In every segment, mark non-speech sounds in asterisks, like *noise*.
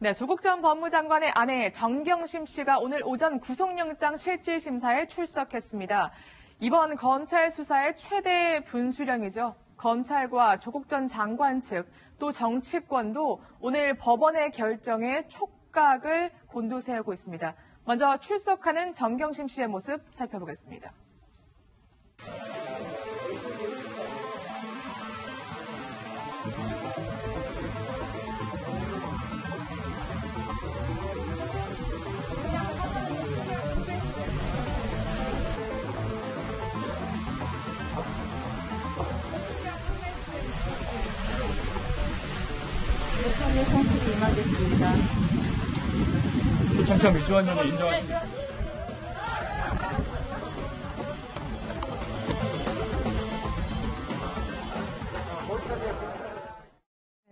네, 조국 전 법무장관의 아내 정경심 씨가 오늘 오전 구속영장 실질심사에 출석했습니다. 이번 검찰 수사의 최대 분수령이죠. 검찰과 조국 전 장관 측, 또 정치권도 오늘 법원의 결정에 촉각을 곤두세우고 있습니다. 먼저 출석하는 정경심 씨의 모습 살펴보겠습니다. 임하겠습니다. 장치장 위조한 혐의 인정하십니까?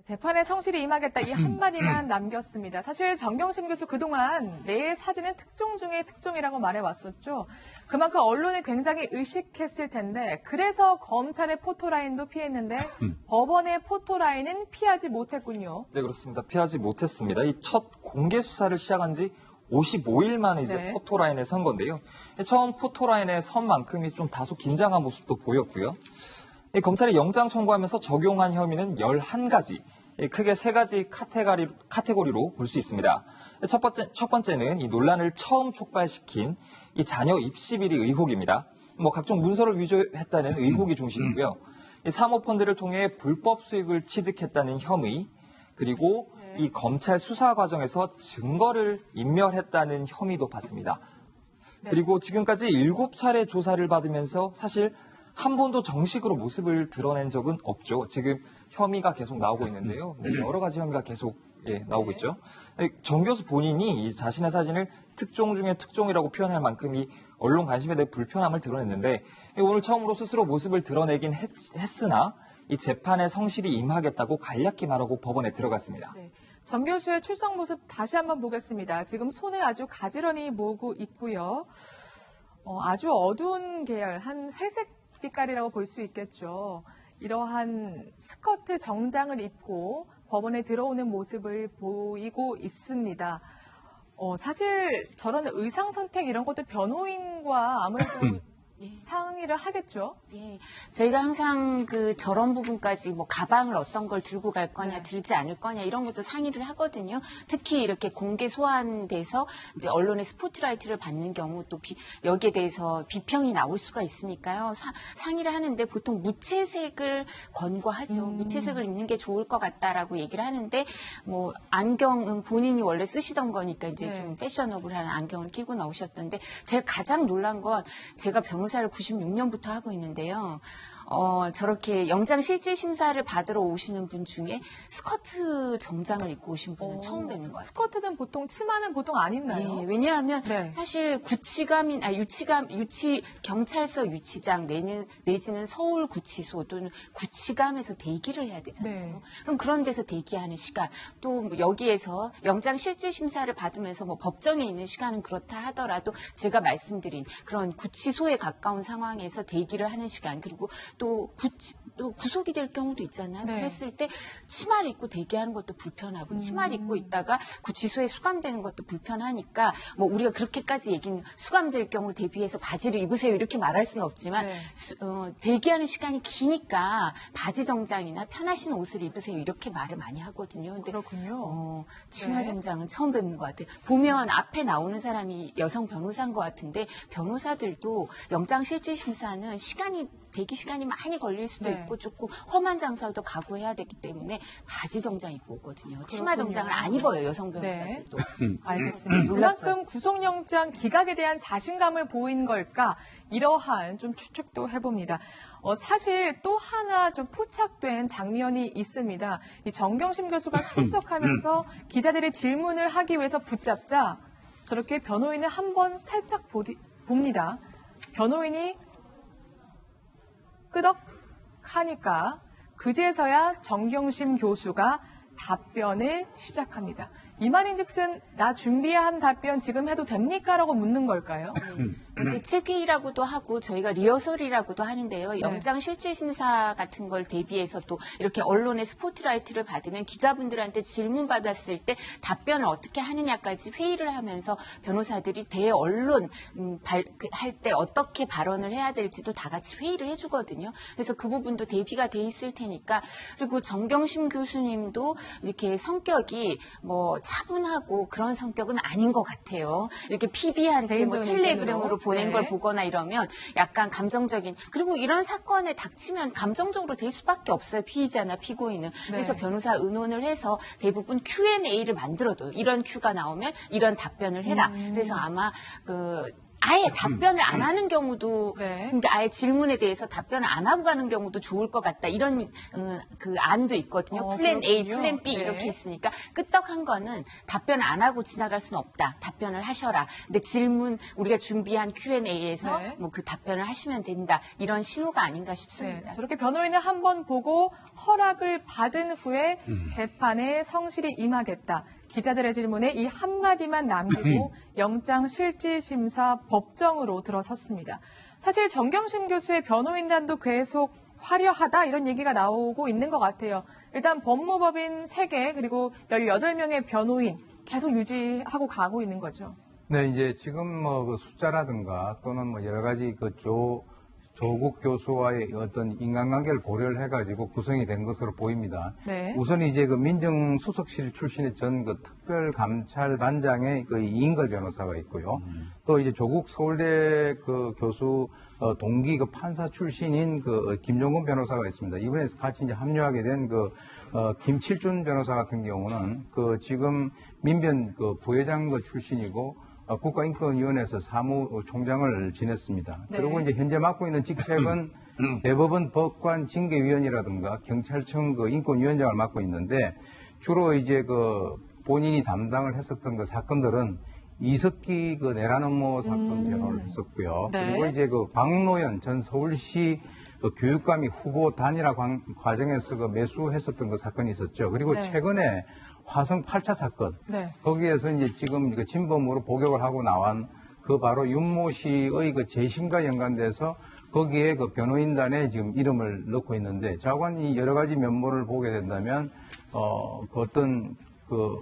재판에 성실히 임하겠다 이 한마디만 남겼습니다. 사실 정경심 교수 그동안 내 사진은 특종 중에 특종이라고 말해왔었죠. 그만큼 언론이 굉장히 의식했을 텐데 그래서 검찰의 포토라인도 피했는데 법원의 포토라인은 피하지 못했군요. 네, 그렇습니다. 피하지 못했습니다. 이 첫 공개 수사를 시작한 지 55일 만에 이제 네. 포토라인에 선 건데요. 처음 포토라인에 선 만큼이 좀 다소 긴장한 모습도 보였고요. 이 검찰이 영장 청구하면서 적용한 혐의는 11가지, 이 크게 세 가지 카테고리, 카테고리로 볼 수 있습니다. 첫 번째, 첫 번째는 이 논란을 처음 촉발시킨 이 자녀 입시 비리 의혹입니다. 뭐 각종 문서를 위조했다는 의혹이 중심이고요. 이 사모펀드를 통해 불법 수익을 취득했다는 혐의, 그리고 이 검찰 수사 과정에서 증거를 인멸했다는 혐의도 받습니다. 그리고 지금까지 일곱 차례 조사를 받으면서 사실 한 번도 정식으로 모습을 드러낸 적은 없죠. 지금 혐의가 계속 나오고 있는데요. 뭐 여러 가지 혐의가 계속 예, 나오고 있죠. 정 교수 본인이 이 자신의 사진을 특종 중에 특종이라고 표현할 만큼 이 언론 관심에 대해 불편함을 드러냈는데 오늘 처음으로 스스로 모습을 드러내긴 했, 했으나 이 재판에 성실히 임하겠다고 간략히 말하고 법원에 들어갔습니다. 네. 정 교수의 출석 모습 다시 한번 보겠습니다. 지금 손을 아주 가지런히 모으고 있고요. 어, 아주 어두운 계열, 한 회색 빛깔이라고 볼 수 있겠죠. 이러한 스커트 정장을 입고 법원에 들어오는 모습을 보이고 있습니다. 어, 사실 저런 의상 선택 이런 것도 변호인과 아무래도 *clears throat* 상의를 하겠죠. 예, 저희가 항상 그 저런 부분까지 뭐 가방을 어떤 걸 들고 갈 거냐, 네. 들지 않을 거냐 이런 것도 상의를 하거든요. 특히 이렇게 공개 소환돼서 이제 언론의 스포트라이트를 받는 경우 또 비- 여기에 대해서 비평이 나올 수가 있으니까요. 사- 상의를 하는데 보통 무채색을 권고하죠. 음. 무채색을 입는 게 좋을 것 같다라고 얘기를 하는데 뭐 안경은 본인이 원래 쓰시던 거니까 이제 네. 좀 패셔너블한 안경을 끼고 나오셨던데 제가 가장 놀란 건 제가 변 호사를 96년부터 하고 있는데요. 어, 저렇게 영장 실질 심사를 받으러 오시는 분 중에 스커트 정장을 입고 오신 분은 처음 뵙는 것 같아요. 스커트는 보통 치마는 보통 안 입나요? 예, 왜냐하면 네. 사실 구치감인 아 유치감 유치 경찰서 유치장 내는 내지는 서울 구치소 또는 구치감에서 대기를 해야 되잖아요. 네. 그럼 그런 데서 대기하는 시간 또 뭐 여기에서 영장 실질 심사를 받으면서 뭐 법정에 있는 시간은 그렇다 하더라도 제가 말씀드린 그런 구치소에 가까운 상황에서 대기를 하는 시간 그리고 또 구치 또 구속이 될 경우도 있잖아요. 네. 그랬을 때 치마를 입고 대기하는 것도 불편하고 치마를 입고 음. 있다가 구치소에 수감되는 것도 불편하니까 뭐 우리가 그렇게까지 얘기는 수감될 경우 대비해서 바지를 입으세요 이렇게 말할 수는 없지만 네. 수- 어, 대기하는 시간이 기니까 바지 정장이나 편하신 옷을 입으세요 이렇게 말을 많이 하거든요. 근데 그렇군요. 어, 치마 네. 정장은 처음 뵙는 것 같아요. 보면 앞에 나오는 사람이 여성 변호사인 것 같은데 변호사들도 영장 실질 심사는 시간이 대기 시간이 많이 걸릴 수도 네. 있고 조금 험한 장사도 각오해야 되기 때문에 바지 정장 입고 오거든요. 치마 그렇군요. 정장을 안 입어요 여성 네. 변호사들도. 알겠습니다. 놀랐어요. 그만큼 구속영장 기각에 대한 자신감을 보인 걸까? 이러한 좀 추측도 해봅니다. 어, 사실 또 하나 좀 포착된 장면이 있습니다. 이 정경심 교수가 출석하면서 기자들이 질문을 하기 위해서 붙잡자 저렇게 변호인을 한번 살짝 보디, 봅니다. 변호인이 끄덕 하니까 그제서야 정경심 교수가 답변을 시작합니다. 이 말인즉슨 나 준비한 답변 지금 해도 됩니까라고 묻는 걸까요? 대책회의라고도 하고 저희가 리허설이라고도 하는데요. 영장 실질 심사 같은 걸 대비해서 또 이렇게 언론의 스포트라이트를 받으면 기자분들한테 질문 받았을 때 답변을 어떻게 하느냐까지 회의를 하면서 변호사들이 대언론 음, 할 때 어떻게 발언을 해야 될지도 다 같이 회의를 해주거든요. 그래서 그 부분도 대비가 돼 있을 테니까 그리고 정경심 교수님도 이렇게 성격이 뭐 차분하고 그런 성격은 아닌 것 같아요. 이렇게 PB한테 뭐 개인적인 텔레그램으로. 보낸 네. 걸 보거나 이러면 약간 감정적인 그리고 이런 사건에 닥치면 감정적으로 될 수밖에 없어요 피의자나 피고인은 그래서 네. 변호사 의논을 해서 대부분 Q&A를 만들어도 이런 Q가 나오면 이런 답변을 해라 음. 그래서 아마 그 아예 답변을 안 하는 경우도 네. 그러니까 아예 질문에 대해서 답변을 안 하고 가는 경우도 좋을 것 같다 이런 어, 그 안도 있거든요 어, 플랜 A, 그렇군요. 플랜 B 네. 이렇게 있으니까 끄떡한 거는 답변을 안 하고 지나갈 수는 없다 답변을 하셔라 근데 질문 우리가 준비한 Q&A에서 네. 뭐그 답변을 하시면 된다 이런 신호가 아닌가 네, 싶습니다. 저렇게 변호인을 한 번 보고 허락을 받은 후에 재판에 성실히 임하겠다. 기자들의 질문에 이 한마디만 남기고 영장 실질 심사 법정으로 들어섰습니다. 사실 정경심 교수의 변호인단도 계속 화려하다 이런 얘기가 나오고 있는 것 같아요. 일단 법무법인 3개 그리고 18명의 변호인 계속 유지하고 가고 있는 거죠. 네, 이제 지금 뭐 그 숫자라든가 또는 뭐 여러 가지 그 조, 조국 교수와의 어떤 인간관계를 고려를 해가지고 구성이 된 것으로 보입니다. 네. 우선 이제 그 민정수석실 출신의 전 그 특별감찰반장의 그 이인걸 변호사가 있고요. 또 이제 조국 서울대 그 교수 어, 동기 그 판사 출신인 그 김종근 변호사가 있습니다. 이번에 같이 이제 합류하게 된그 어, 김칠준 변호사 같은 경우는 그 지금 민변 그 부회장 그 출신이고 어, 국가인권위원회에서 사무총장을 지냈습니다. 네. 그리고 이제 현재 맡고 있는 직책은 *clears throat* 대법원 법관 징계위원이라든가 경찰청 그 인권위원장을 맡고 있는데 주로 이제 그 본인이 담당을 했었던 그 사건들은 이석기 그 내란 업무 사건 변호를 했었고요. 네. 그리고 이제 그 박노연 전 서울시 그 교육감이 후보 단일화 관- 과정에서 그 매수했었던 그 사건이 있었죠. 그리고 네. 최근에 화성 8차 사건 네. 거기에서 이제 지금 그 진범으로 복역을 하고 나온 그 바로 윤모 씨의 그 재심과 연관돼서 거기에 그 변호인단에 지금 이름을 넣고 있는데 자관이 여러 가지 면모를 보게 된다면 어, 그 어떤 그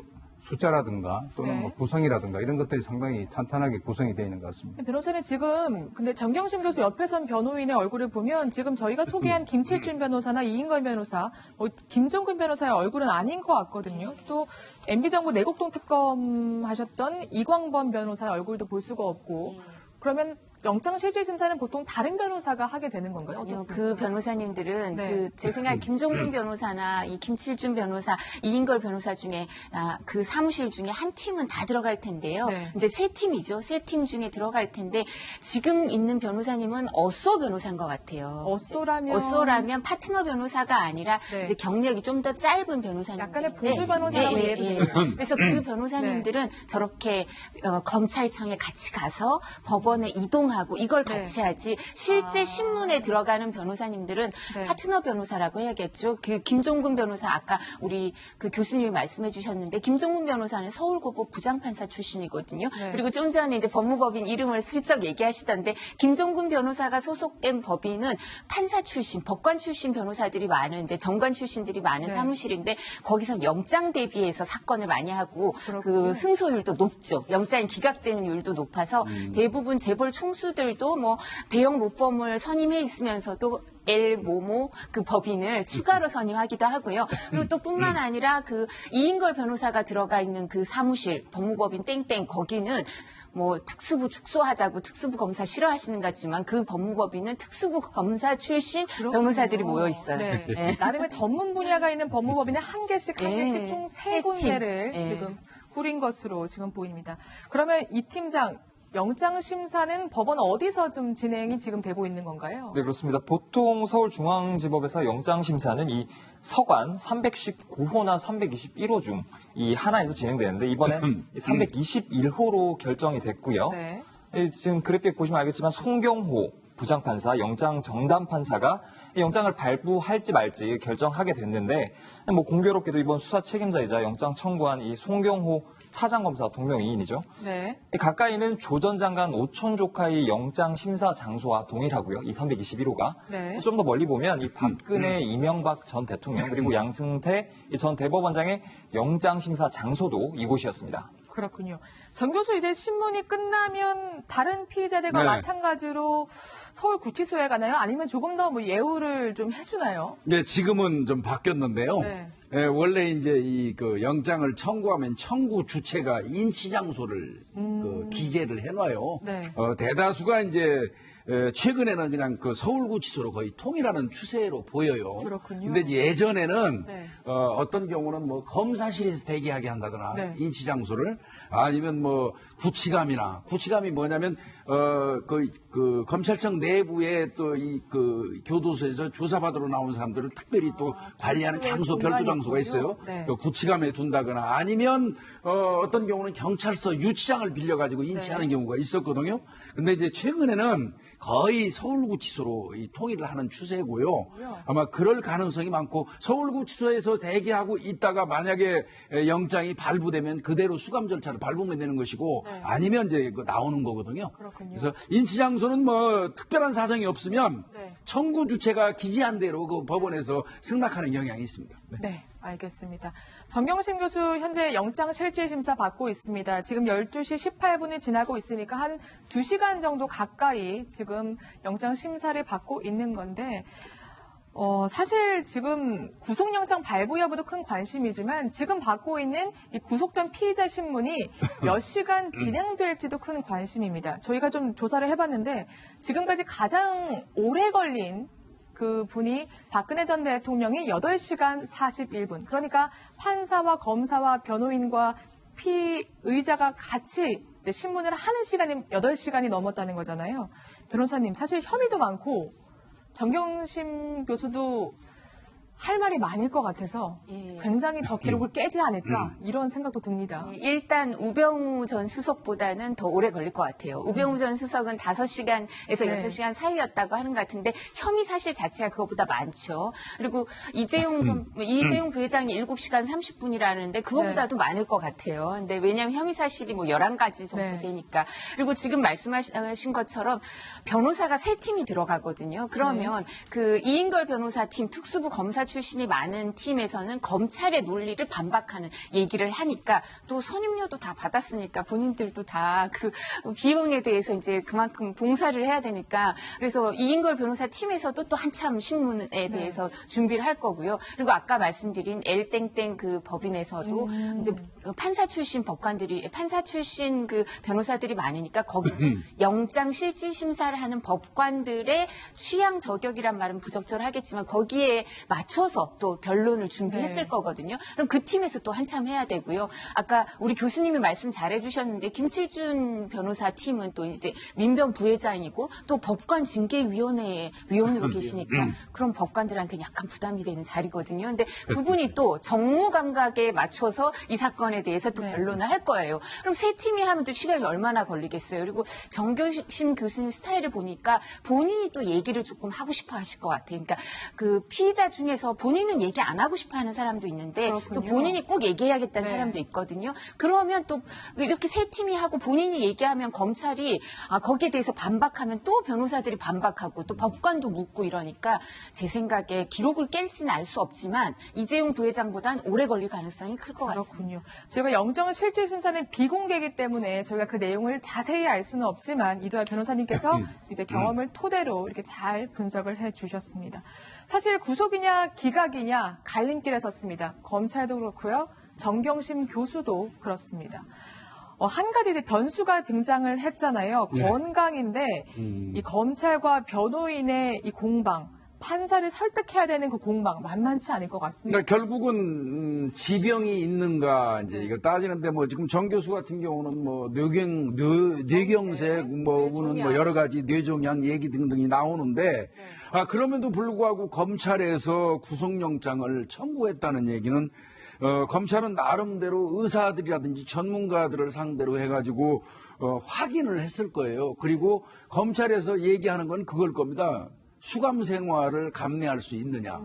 숫자라든가 또는 네. 뭐 구성이라든가 이런 것들이 상당히 탄탄하게 구성이 되어 있는 것 같습니다. 변호사는 지금 근데 정경심 교수 옆에 선 변호인의 얼굴을 보면 지금 저희가 소개한 김칠준 변호사나 이인걸 변호사, 뭐 김종근 변호사의 얼굴은 아닌 것 같거든요. 또 MB 정부 내곡동 특검 하셨던 이광범 변호사의 얼굴도 볼 수가 없고 그러면 영장 실질 심사는 보통 다른 변호사가 하게 되는 건가요? 어떻습니까? 그 변호사님들은 네. 그제 생각에 김종근 변호사나 이 김칠준 변호사, 이인걸 변호사 중에 아, 그 사무실 중에 한 팀은 다 들어갈 텐데요. 네. 이제 세 팀이죠. 세 팀 중에 들어갈 텐데 지금 있는 변호사님은 어쏘 변호사인 것 같아요. 어쏘라면 어쏘라면 파트너 변호사가 아니라 네. 이제 경력이 좀 더 짧은 변호사님. 약간의 보조 변호사라고 이해도 되죠. 그래서 그 변호사님들은 저렇게 어, 검찰청에 같이 가서 법원에 이동하 고 이걸 네. 같이 하지 실제 아. 신문에 들어가는 변호사님들은 네. 파트너 변호사라고 해야겠죠. 그 김종근 변호사 아까 우리 그 교수님이 말씀해 주셨는데 김종근 변호사는 서울고법 부장판사 출신이거든요. 네. 그리고 좀 전에 이제 법무법인 이름을 슬쩍 얘기하시던데 김종근 변호사가 소속된 법인은 판사 출신, 법관 출신 변호사들이 많은 이제 정관 출신들이 많은 네. 사무실인데 거기서 영장 대비해서 사건을 많이 하고 그렇군요. 그 승소율도 높죠. 영장이 기각되는 율도 높아서 대부분 재벌 총수 들도 뭐 대형 로펌을 선임해 있으면서도 엘 모모 그 법인을 추가로 선임하기도 하고요. 그리고 또 뿐만 아니라 그 이인걸 변호사가 들어가 있는 그 사무실 법무법인 땡땡 거기는 뭐 특수부 축소하자고 특수부 검사 싫어하시는 것 같지만 그 법무법인은 특수부 검사 출신 변호사들이 모여 있어요. 네. 네. 나름의 전문 분야가 있는 법무법인에 한 개씩 한 네. 개씩 총세세 군데를 팀. 네. 지금 꾸린 것으로 지금 보입니다. 그러면 이 팀장 영장 심사는 법원 어디서 좀 진행이 지금 되고 있는 건가요? 네, 그렇습니다. 보통 서울중앙지법에서 영장 심사는 이 서관 319호나 321호 중 이 하나에서 진행되는데 이번엔 321호로 결정이 됐고요. 네. 예, 지금 그래픽 보시면 알겠지만 송경호, 부장판사, 영장 정담 판사가 이 영장을 발부할지 말지 결정하게 됐는데 뭐 공교롭게도 이번 수사 책임자이자 영장 청구한 이 송경호 차장검사 동명이인이죠. 네. 이 가까이는 조 전 장관 오촌 조카의 영장 심사 장소와 동일하고요. 이 321호가 네. 좀더 멀리 보면 이 박근혜, 음. 이명박 전 대통령 그리고 양승태 이전 대법원장의 영장 심사 장소도 이곳이었습니다. 그렇군요. 정 교수 이제 신문이 끝나면 다른 피의자들과 네. 마찬가지로 서울 구치소에 가나요? 아니면 조금 더 뭐 예우를 좀 해주나요? 네, 지금은 좀 바뀌었는데요. 네. 예, 원래 이제 이 그 영장을 청구하면 청구 주체가 인치 장소를 그 기재를 해놔요. 음. 네. 어, 대다수가 이제 에, 최근에는 그냥 그 서울구치소로 거의 통일하는 추세로 보여요. 그렇군요. 근데 예전에는 네. 어, 떤 경우는 뭐 검사실에서 대기하게 한다거나 네. 인치 장소를 아니면 뭐 구치감이나 구치감이 뭐냐면 어그 그 검찰청 내부에 또 이 그 교도소에서 조사받으러 나온 사람들을 특별히 또 관리하는 별도의 장소 별도 장소가 있어요. 네. 그 구치감에 둔다거나 아니면 어, 어떤 경우는 경찰서 유치장을 빌려 가지고 인치하는 네. 경우가 있었거든요. 근데 이제 최근에는 거의 서울구치소로 이 통일을 하는 추세고요. 아마 그럴 가능성이 많고 서울구치소에서 대기하고 있다가 만약에 에, 영장이 발부되면 그대로 수감 절차를 밟으면 되는 것이고 네. 아니면 이제 그 나오는 거거든요. 그렇군요. 그래서 인치 장소는 뭐 특별한 사정이 없으면 네. 청구 주체가 기지한 대로 그 법원에서 승낙하는 경향이 있습니다. 네, 알겠습니다. 정경심 교수 현재 영장 실질 심사 받고 있습니다. 지금 12시 18분이 지나고 있으니까 한 2시간 정도 가까이 지금 영장 심사를 받고 있는 건데 어, 사실 지금 구속영장 발부 여부도 큰 관심이지만 지금 받고 있는 이 구속 전 피의자 신문이 *laughs* 몇 시간 진행될지도 큰 관심입니다. 저희가 좀 조사를 해봤는데 지금까지 가장 오래 걸린 그 분이 박근혜 전 대통령이 8시간 41분. 그러니까 판사와 검사와 변호인과 피의자가 같이 신문을 하는 시간이 8시간이 넘었다는 거잖아요. 변호사님, 사실 혐의도 많고 정경심 교수도 할 말이 많을 것 같아서 예. 굉장히 저 기록을 깨지 않을까 이런 생각도 듭니다. 예, 일단 우병우 전 수석보다는 더 오래 걸릴 것 같아요. 우병우 전 수석은 5시간에서 네. 6시간 사이였다고 하는 것 같은데 혐의 사실 자체가 그것보다 많죠. 그리고 이재용 전 이재용 부회장이 7시간 30분이라는데 그것보다도 많을 것 같아요. 근데 왜냐하면 혐의 사실이 뭐 11가지 정도 네. 되니까. 그리고 지금 말씀하신 것처럼 변호사가 세 팀이 들어가거든요. 그러면 그 이인걸 변호사 팀 특수부 검사 출신이 많은 팀에서는 검찰의 논리를 반박하는 얘기를 하니까 또 선임료도 다 받았으니까 본인들도 다 그 비용에 대해서 이제 그만큼 봉사를 해야 되니까 그래서 이인걸 변호사 팀에서도 또 한참 신문에 대해서 준비를 할 거고요. 그리고 아까 말씀드린 L땡땡 그 법인에서도 이제 판사 출신 법관들이 판사 출신 그 변호사들이 많으니까 거기 *clears throat* 영장 실질 심사를 하는 법관들의 취향 저격이란 말은 부적절하겠지만 거기에 맞춰 서 또 변론을 준비했을 네. 거거든요. 그럼 그 팀에서 또 한참 해야 되고요. 아까 우리 교수님이 말씀 잘해주셨는데 김칠준 변호사 팀은 또 이제 민변 부회장이고 또 법관 징계위원회의 위원으로 *laughs* 계시니까 그런 법관들한테 약간 부담이 되는 자리거든요. 근데 그분이 또 정무 감각에 맞춰서 이 사건에 대해서 또 네. 변론을 할 거예요. 그럼 세 팀이 하면 또 시간이 얼마나 걸리겠어요. 그리고 정교심 교수님 스타일을 보니까 본인이 또 얘기를 조금 하고 싶어 하실 것 같아요. 그러니까 그 피의자 중에서 본인은 얘기 안 하고 싶어 하는 사람도 있는데 그렇군요. 또 본인이 꼭 얘기해야겠다는 네. 사람도 있거든요. 그러면 또 이렇게 세 팀이 하고 본인이 얘기하면 검찰이 아, 거기에 대해서 반박하면 또 변호사들이 반박하고 또 법관도 묻고 이러니까 제 생각에 기록을 깰지는 알 수 없지만 이재용 부회장보단 오래 걸릴 가능성이 클 것 같습니다. 그렇군요. 저희가 영정 실질 심사는 비공개이기 때문에 저희가 그 내용을 자세히 알 수는 없지만 이도하 변호사님께서 이제 경험을 토대로 이렇게 잘 분석을 해 주셨습니다. 사실 구속이냐 기각이냐 갈림길에 섰습니다. 검찰도 그렇고요. 정경심 교수도 그렇습니다. 어, 한 가지 이제 변수가 등장을 했잖아요. 건강인데 이 검찰과 변호인의 이 공방, 판사를 설득해야 되는 그 공방 만만치 않을 것 같습니다. 그러니까 결국은 음, 지병이 있는가 이제 이거 따지는데 뭐 지금 정 교수 같은 경우는 뭐 뇌경 뇌, 뇌경색 뭐는 뭐 여러 가지 뇌종양 얘기 등등이 나오는데 아 그럼에도 불구하고 검찰에서 구속영장을 청구했다는 얘기는 어, 검찰은 나름대로 의사들이라든지 전문가들을 상대로 해가지고 어, 확인을 했을 거예요. 그리고 검찰에서 얘기하는 건 그걸 겁니다. 수감 생활을 감내할 수 있느냐.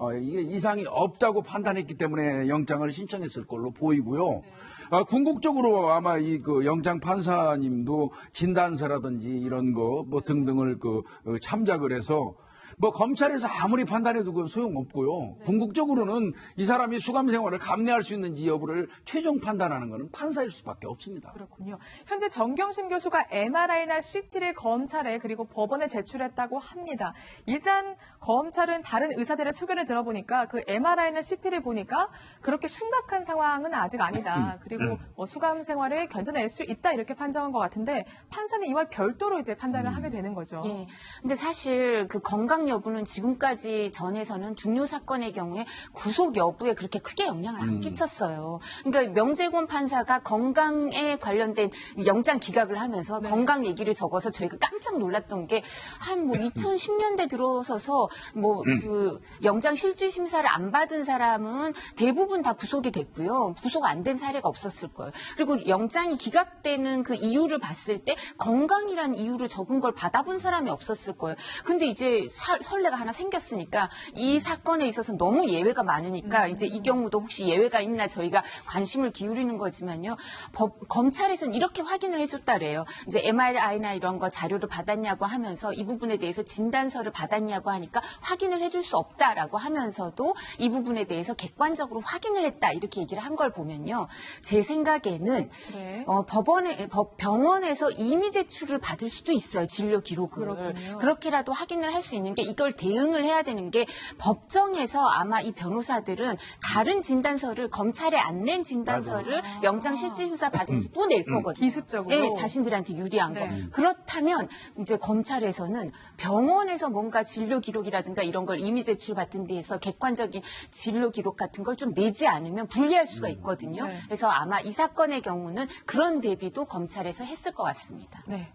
어, 이게 이상이 없다고 판단했기 때문에 영장을 신청했을 걸로 보이고요. 아, 궁극적으로 아마 이 그 영장 판사님도 진단서라든지 이런 거 뭐 등등을 그 어, 참작을 해서 뭐 검찰에서 아무리 판단해도 그건 소용없고요. 궁극적으로는 이 사람이 수감 생활을 감내할 수 있는지 여부를 최종 판단하는 것은 판사일 수밖에 없습니다. 그렇군요. 현재 정경심 교수가 MRI나 CT를 검찰에 그리고 법원에 제출했다고 합니다. 일단 검찰은 다른 의사들의 소견을 들어보니까 그 MRI나 CT를 보니까 그렇게 심각한 상황은 아직 아니다. 그리고 뭐 수감 생활을 견뎌낼 수 있다 이렇게 판정한 것 같은데 판사는 이와 별도로 이제 판단을 하게 되는 거죠. 예. 근데 사실 그 건강 여부는 지금까지 전에서는 중요 사건의 경우에 구속 여부에 그렇게 크게 영향을 안 끼쳤어요. 그러니까 명재곤 판사가 건강에 관련된 영장 기각을 하면서 건강 얘기를 적어서 저희가 깜짝 놀랐던 게 한 뭐 2010년대 들어서서 뭐 그 영장 실질 심사를 안 받은 사람은 대부분 다 구속이 됐고요. 구속 안 된 사례가 없었을 거예요. 그리고 영장이 기각되는 그 이유를 봤을 때 건강이란 이유를 적은 걸 받아본 사람이 없었을 거예요. 근데 이제 사- 설레가 하나 생겼으니까 이 사건에 있어서 너무 예외가 많으니까 이제 이 경우도 혹시 예외가 있나 저희가 관심을 기울이는 거지만요. 법, 검찰에서는 이렇게 확인을 해줬다래요. 이제 MRI나 이런 거 자료를 받았냐고 하면서 이 부분에 대해서 진단서를 받았냐고 하니까 확인을 해줄 수 없다라고 하면서도 이 부분에 대해서 객관적으로 확인을 했다 이렇게 얘기를 한 걸 보면요. 제 생각에는 네. 어, 법원에 법 병원에서 임의 제출을 받을 수도 있어요 진료 기록을 그렇군요. 그렇게라도 확인을 할 수 있는 게 이걸 대응을 해야 되는 게 법정에서 아마 이 변호사들은 다른 진단서를 검찰에 안 낸 진단서를 영장 실질심사 받으면서 또 낼 거거든요. 기습적으로. 예, 자신들한테 유리한 거. 네. 그렇다면 이제 검찰에서는 병원에서 뭔가 진료 기록이라든가 이런 걸 임의 제출 받은 데에서 객관적인 진료 기록 같은 걸 좀 내지 않으면 불리할 수가 있거든요. 네. 그래서 아마 이 사건의 경우는 그런 대비도 검찰에서 했을 것 같습니다. 네.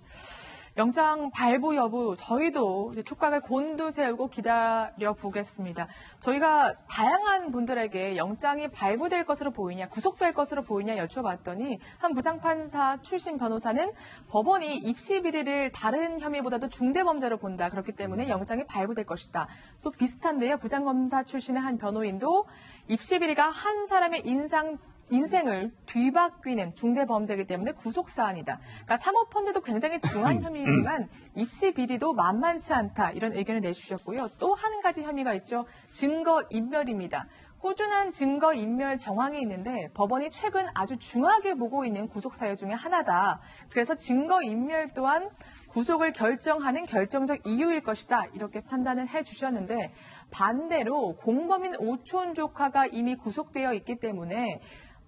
영장 발부 여부 저희도 촉각을 곤두세우고 기다려 보겠습니다. 저희가 다양한 분들에게 영장이 발부될 것으로 보이냐, 구속될 것으로 보이냐 여쭤봤더니 한 부장판사 출신 변호사는 법원이 입시 비리를 다른 혐의보다도 중대 범죄로 본다. 그렇기 때문에 영장이 발부될 것이다. 또 비슷한데요. 부장검사 출신의 한 변호인도 입시 비리가 한 사람의 인상 인생을 뒤바뀌는 중대 범죄이기 때문에 구속 사안이다. 그러니까 사모펀드도 굉장히 중한 혐의이지만 입시 비리도 만만치 않다 이런 의견을 내주셨고요. 또 한 가지 혐의가 있죠. 증거 인멸입니다. 꾸준한 증거 인멸 정황이 있는데 법원이 최근 아주 중하게 보고 있는 구속 사유 중에 하나다. 그래서 증거 인멸 또한 구속을 결정하는 결정적 이유일 것이다. 이렇게 판단을 해 주셨는데 반대로 공범인 오촌 조카가 이미 구속되어 있기 때문에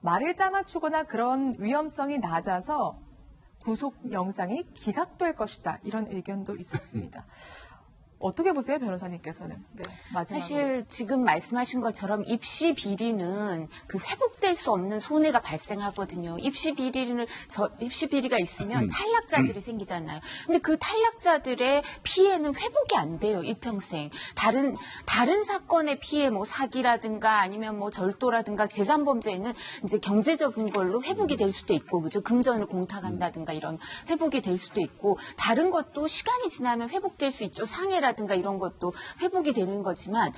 말을 짜맞추거나 그런 위험성이 낮아서 구속 영장이 기각될 것이다. 이런 의견도 있었습니다. 어떻게 보세요, 변호사님께서는? 네, 마지막으로. 사실 지금 말씀하신 것처럼 입시 비리는 그 회복될 수 없는 손해가 발생하거든요. 입시 비리를 저 입시 비리가 있으면 탈락자들이 생기잖아요. 근데 그 탈락자들의 피해는 회복이 안 돼요. 일평생. 다른 다른 사건의 피해 뭐 사기라든가 아니면 뭐 절도라든가 재산 범죄에는 이제 경제적인 걸로 회복이 될 수도 있고 그죠? 금전을 공탁한다든가 이런 회복이 될 수도 있고 다른 것도 시간이 지나면 회복될 수 있죠. 상해 라든가 이런 것도 회복이 되는 거지만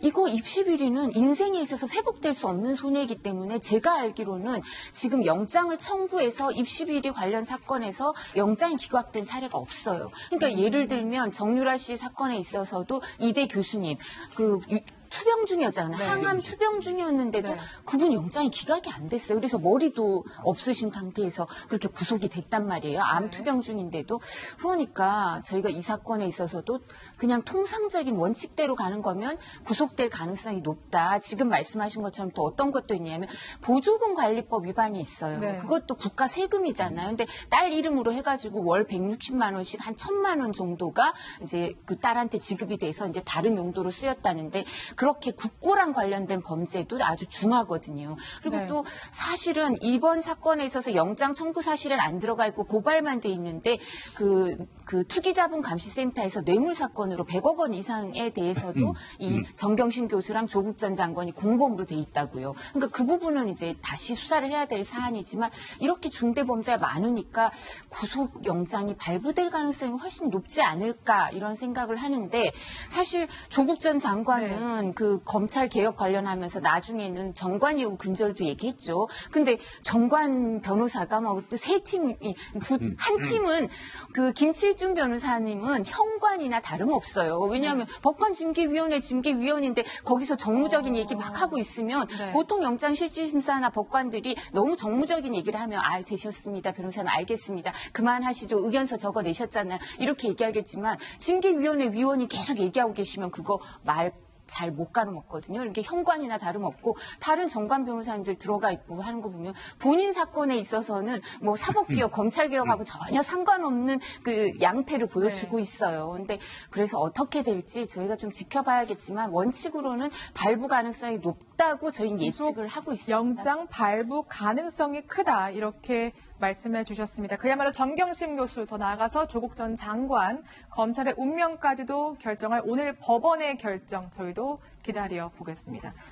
이거 입시 비리는 인생에 있어서 회복될 수 없는 손해이기 때문에 제가 알기로는 지금 영장을 청구해서 입시 비리 관련 사건에서 영장이 기각된 사례가 없어요. 그러니까 예를 들면 정유라 씨 사건에 있어서도 이대 교수님 그 유- 투병 중이었잖아요. 네. 항암 투병 중이었는데도 네. 그분 영장이 기각이 안 됐어요. 그래서 머리도 없으신 상태에서 그렇게 구속이 됐단 말이에요. 암 네. 투병 중인데도 그러니까 저희가 이 사건에 있어서도 그냥 통상적인 원칙대로 가는 거면 구속될 가능성이 높다. 지금 말씀하신 것처럼 또 어떤 것도 있냐면 보조금 관리법 위반이 있어요. 네. 그것도 국가 세금이잖아요. 근데 딸 이름으로 해가지고 월 160만 원씩 한 천만 원 정도가 이제 그 딸한테 지급이 돼서 이제 다른 용도로 쓰였다는데 그렇게 국고랑 관련된 범죄도 아주 중하거든요. 그리고 네. 또 사실은 이번 사건에 있어서 영장 청구 사실은 안 들어가 있고 고발만 돼 있는데 그 그 투기자본 감시센터에서 뇌물 사건으로 100억 원 이상에 대해서도 음, 이 정경심 교수랑 조국 전 장관이 공범으로 돼 있다고요. 그러니까 그 부분은 이제 다시 수사를 해야 될 사안이지만 이렇게 중대 범죄가 많으니까 구속 영장이 발부될 가능성이 훨씬 높지 않을까 이런 생각을 하는데 사실 조국 전 장관은 그 검찰 개혁 관련하면서 나중에는 정관 이후 근절도 얘기했죠. 근데 정관 변호사가 뭐세 팀이 두- 한 팀은 그 김칠 중 변호사님은 현관이나 다름없어요. 왜냐하면 법관 징계위원회 징계위원인데 거기서 정무적인 얘기 막 하고 있으면 네. 보통 영장실질심사나 법관들이 너무 정무적인 얘기를 하면 아 되셨습니다. 변호사님 알겠습니다. 그만하시죠. 의견서 적어 내셨잖아요. 이렇게 얘기하겠지만 징계위원회 위원이 계속 얘기하고 계시면 그거 말 잘 못 가름없거든요. 이렇게 현관이나 다름없고 다른 정관 변호사님들 들어가 있고 하는 거 보면 본인 사건에 있어서는 뭐 사법개혁, 검찰개혁하고 전혀 상관없는 그 양태를 보여주고 있어요. 근데 그래서 어떻게 될지 저희가 좀 지켜봐야겠지만 원칙으로는 발부 가능성이 높다고 저희는 예측을 하고 있습니다. 영장 발부 가능성이 크다 이렇게 말씀해 주셨습니다. 그야말로 정경심 교수 더 나아가서 조국 전 장관 검찰의 운명까지도 결정할 오늘 법원의 결정 저희도 기다려 보겠습니다.